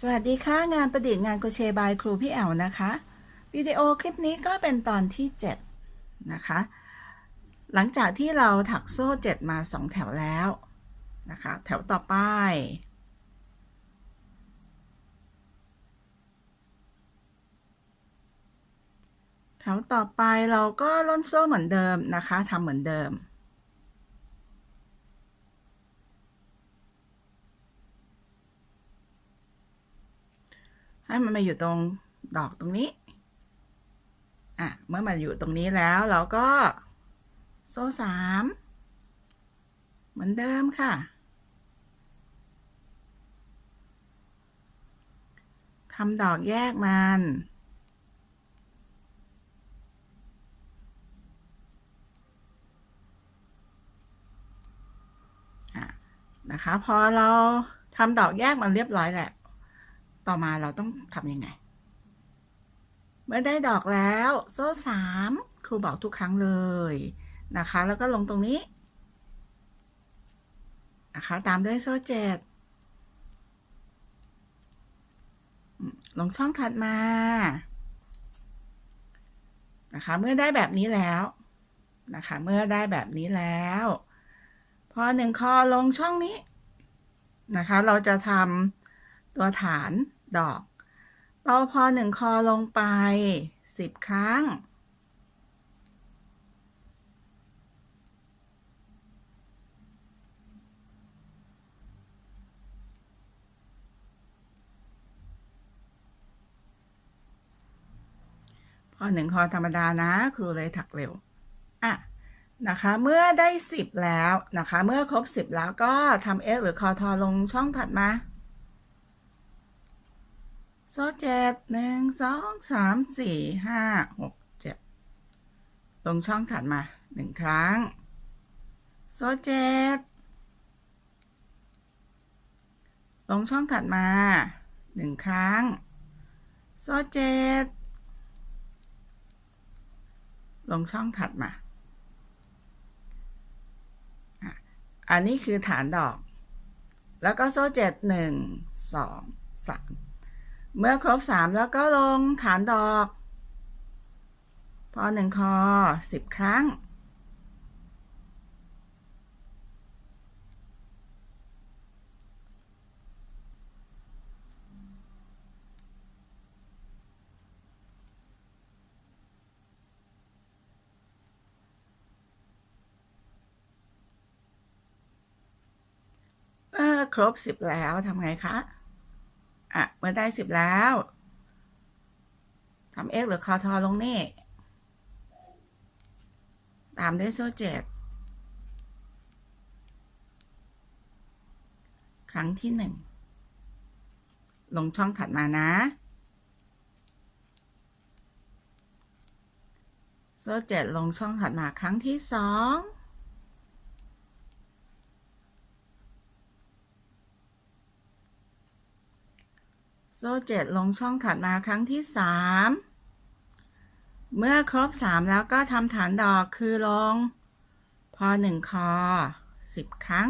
สวัสดีค่ะ งานประดิษฐ์งานโครเชต์บายครูพี่แอลนะคะ วิดีโอคลิปนี้ก็เป็นตอนที่ 7 นะคะ หลังจากที่เราถักโซ่ 7 มา 2 แถวแล้วนะคะ แถวต่อไป แถวต่อไปเราก็ล่นโซ่เหมือนเดิมนะคะทำเหมือนเดิม ให้มันมาอยู่ตรงดอกตรงนี้ อะ เมื่อมาอยู่ตรงนี้แล้วเราก็โซ่สามเหมือนเดิมค่ะ ทำดอกแยกมันอะนะคะพอเราทำดอกแยกมันเรียบร้อยแหละ ต่อมาเราต้องทำยังไง เมื่อได้ดอกแล้ว โซ่สามครูบอกทุกครั้งเลยนะคะ แล้วก็ลงตรงนี้นะคะตามด้วยโซ่เจ็ดลงช่องถัดมานะคะเมื่อได้แบบนี้แล้วนะคะเมื่อได้แบบนี้แล้วพอหนึ่งคอลงช่องนี้นะคะ เราจะทำตัวฐาน ดอกต่อพอหนึ่งคอลงไปสิบครั้ง พอหนึ่งคอธรรมดานะครูเลยถักเร็ว อะนะคะเมื่อได้สิบแล้วนะคะ เมื่อครบสิบแล้วก็ทำเอหรือคอทอลงช่องถัดมา โซ่เจ็ดหนึ่งสองสามสี่ห้าหกเจ็ดลงช่องถัดมาหนึ่งครั้ง โซ่เจ็ดลงช่องถัดมาหนึ่งครั้ง โซ่เจ็ดลงช่องถัดมา อันนี้คือฐานดอก แล้วก็โซ่เจ็ดหนึ่งสองสาม เมื่อครบสามแล้วก็ลงฐานดอก พอหนึ่งคอสิบครั้งเมื่อครบสิบแล้วทำไงคะ อะ เมื่อได้สิบแล้วทำเอ็กหรือคอทอลงนี่ ตามด้วยโซ่เจ็ดครั้งที่หนึ่งลงช่องถัดมานะโซ่เจ็ดลงช่องถัดมาครั้งที่สอง โซ่เจ็ดลงช่องถัดมาครั้งที่สามเมื่อครบสามแล้วก็ทำฐานดอกคือลง พอหนึ่งคอสิบครั้ง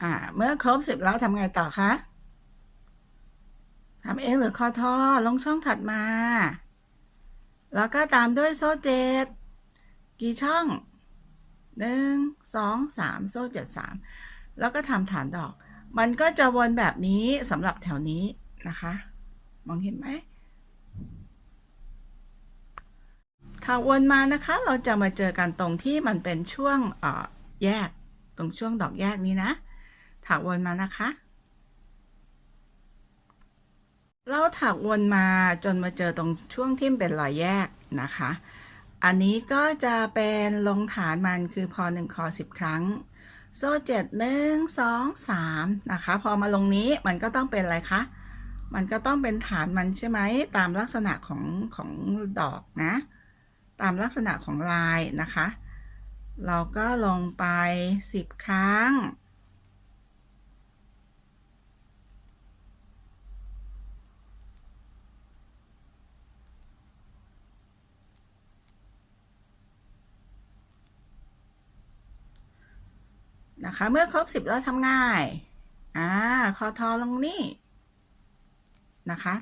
อ่า เมื่อครบสิบแล้วทำไงต่อคะทำเองหรือคอทอลงช่องถัดมา แล้วก็ตามด้วยโซ่เจ็ดกี่ช่องหนึ่งสองสามโซ่เจ็ดสามแล้วก็ทำฐานดอก มันก็จะวนแบบนี้สำหรับแถวนี้นะคะ มองเห็นไหมถ้าวนมานะคะ เราจะมาเจอกันตรงที่มันเป็นช่วงแยก ตรงช่วงดอกแยกนี้นะ ถักวนมานะคะ เราถักวนมาจนมาเจอตรงช่วงที่เป็นรอยแยกนะคะ อันนี้ก็จะเป็นลงฐานมันคือพอหนึ่งคอสิบครั้ง โซ่เจ็ดหนึ่งสองสามนะคะ พอมาลงนี้มันก็ต้องเป็นอะไรคะมันก็ต้องเป็นฐานมันใช่ไหมตามลักษณะของของดอกนะ ตามลักษณะของลายนะคะ เราก็ลงไปสิบครั้ง นะคะ เมื่อครบสิบแล้วทำง่าย อ่า คอทอลงนี่ นะคะ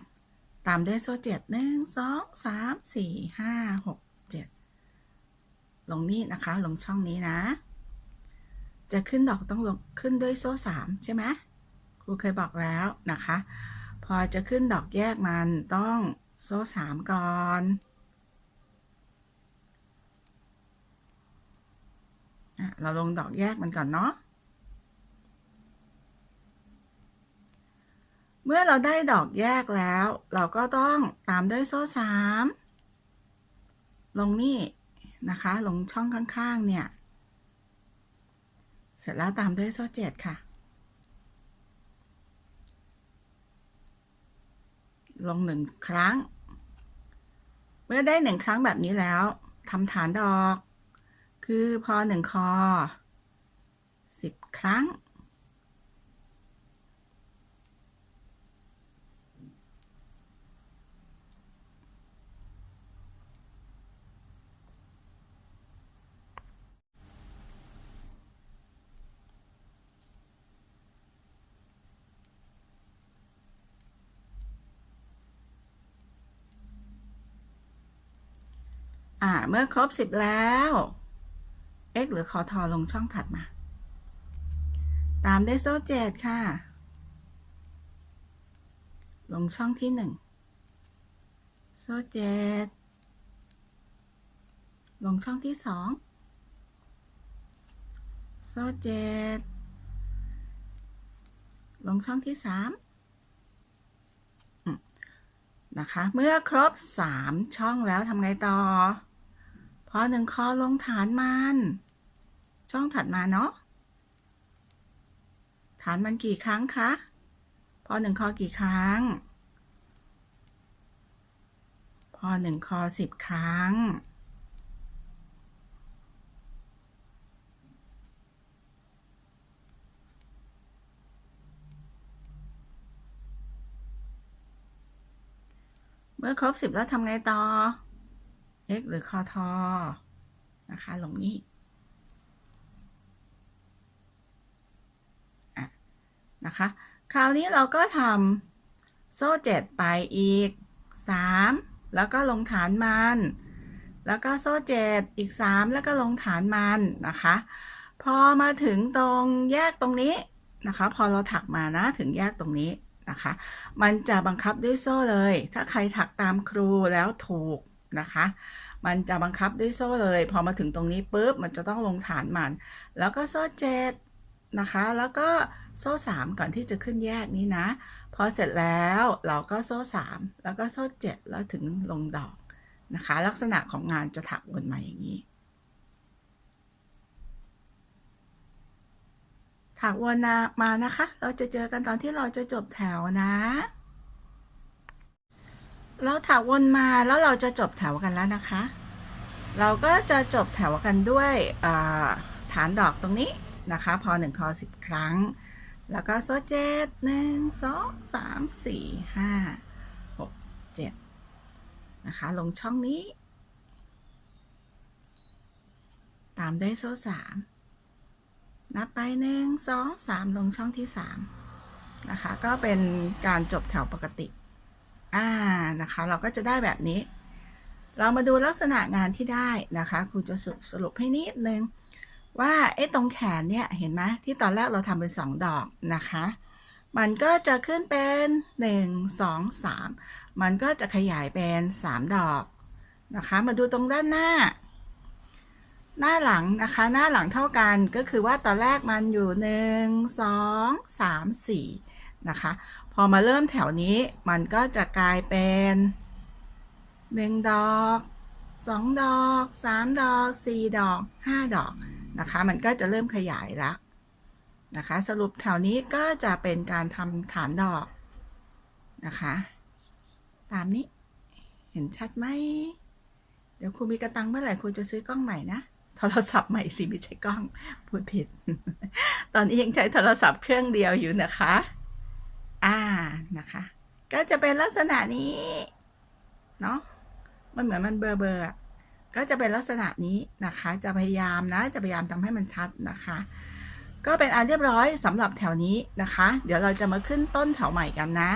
ตามด้วยโซ่เจ็ดหนึ่งสองสามสี่ห้าหกเจ็ดลงนี่นะคะ ลงช่องนี้นะ จะขึ้นดอกต้องลงขึ้นด้วยโซ่สามใช่ไหมครูเคยบอกแล้วนะคะ พอจะขึ้นดอกแยกมันต้องโซ่สามก่อน อะ เราลงดอกแยกมันก่อนเนาะ เมื่อเราได้ดอกแยกแล้ว เราก็ต้องตามด้วยโซ่สามลงนี่นะคะ ลงช่องข้างๆ เนี่ย เสร็จแล้วตามด้วยโซ่เจ็ดค่ะ ลงหนึ่งครั้ง เมื่อได้หนึ่งครั้งแบบนี้แล้วทำฐานดอก คือพอหนึ่งคอสิบครั้ง อ่า เมื่อครบสิบแล้ว x หรือคอทอลงช่องถัดมา ตามด้วยโซ่เจ็ดค่ะ ลงช่องที่หนึ่งโซ่เจ็ดลงช่องที่สองโซ่เจ็ดลงช่องที่สามนะคะ เมื่อครบสามช่องแล้วทำไงต่อ พอหนึ่งคอลงฐานมัน ช่องถัดมาเนาะฐานมันกี่ครั้งคะ พอหนึ่งคอกี่ครั้ง พอหนึ่งคอสิบครั้ง เมื่อครบสิบแล้วทำไงต่อ x หรือคอทอนะคะ ลงนี้อะ นะคะ คราวนี้เราก็ทำโซ่เจ็ดไปอีกสามแล้วก็ลงฐานมัน แล้วก็โซ่เจ็ดอีกสามแล้วก็ลงฐานมันนะคะ พอมาถึงตรงแยกตรงนี้นะคะ พอเราถักมานะถึงแยกตรงนี้นะคะ มันจะบังคับด้วยโซ่เลย ถ้าใครถักตามครูแล้วถูกนะคะ มันจะบังคับด้วยโซ่เลย พอมาถึงตรงนี้ปุ๊บ มันจะต้องลงฐานมัน แล้วก็โซ่เจ็ด นะคะ แล้วก็โซ่สามก่อนที่จะขึ้นแยกนี้นะ พอเสร็จแล้วเราก็โซ่สามแล้วก็โซ่เจ็ดแล้วถึงลงดอกนะคะ ลักษณะของงานจะถักวนมาอย่างนี้ ถักวนมานะคะ เราจะเจอกันตอนที่เราจะจบแถวนะเราถักวนมาแล้วเราจะจบแถวกันแล้วนะคะ เราก็จะจบแถวกันด้วยฐานดอกตรงนี้ นะคะ พอหนึ่งคอสิบครั้ง แล้วก็โซ่เจ็ดหนึ่งสองสามสี่ห้าหกเจ็ดนะคะ ลงช่องนี้ ตามด้วยโซ่สามนับไปหนึ่งสองสามลงช่องที่สามนะคะ ก็เป็นการจบแถวปกติอ่านะคะ เราก็จะได้แบบนี้ เรามาดูลักษณะงานที่ได้นะคะครูจะสรุปให้นิดนึง ว่าไอ้ตรงแขนเนี่ยเห็นไหมที่ตอนแรกเราทำเป็นสองดอกนะคะ มันก็จะขึ้นเป็นหนึ่งสองสามมันก็จะขยายเป็นสามดอกนะคะ มาดูตรงด้านหน้า หน้าหลังนะคะ หน้าหลังเท่ากันก็คือว่าตอนแรกมันอยู่หนึ่งสองสามสี่นะคะ พอมาเริ่มแถวนี้มันก็จะกลายเป็นหนึ่งดอกสองดอกสามดอกสี่ดอกห้าดอก นะคะ มันก็จะเริ่มขยายแล้วนะคะ สรุปแถวนี้ก็จะเป็นการทำฐานดอกนะคะ ตามนี้เห็นชัดไหม เดี๋ยวครูมีกระตังเมื่อไหร่ครูจะซื้อกล้องใหม่นะ โทรศัพท์ใหม่สิไม่ใช่กล้อง พูดผิด ตอนนี้ยังใช้โทรศัพท์เครื่องเดียวอยู่นะคะ อ่านะคะ ก็จะเป็นลักษณะนี้ เนาะมันเหมือนมันเบอร์เบอร์ ก็จะเป็นลักษณะนี้นะคะ จะพยายามนะ จะพยายามทำให้มันชัดนะคะ ก็เป็นอันเรียบร้อยสำหรับแถวนี้นะคะ เดี๋ยวเราจะมาขึ้นต้นแถวใหม่กันนะ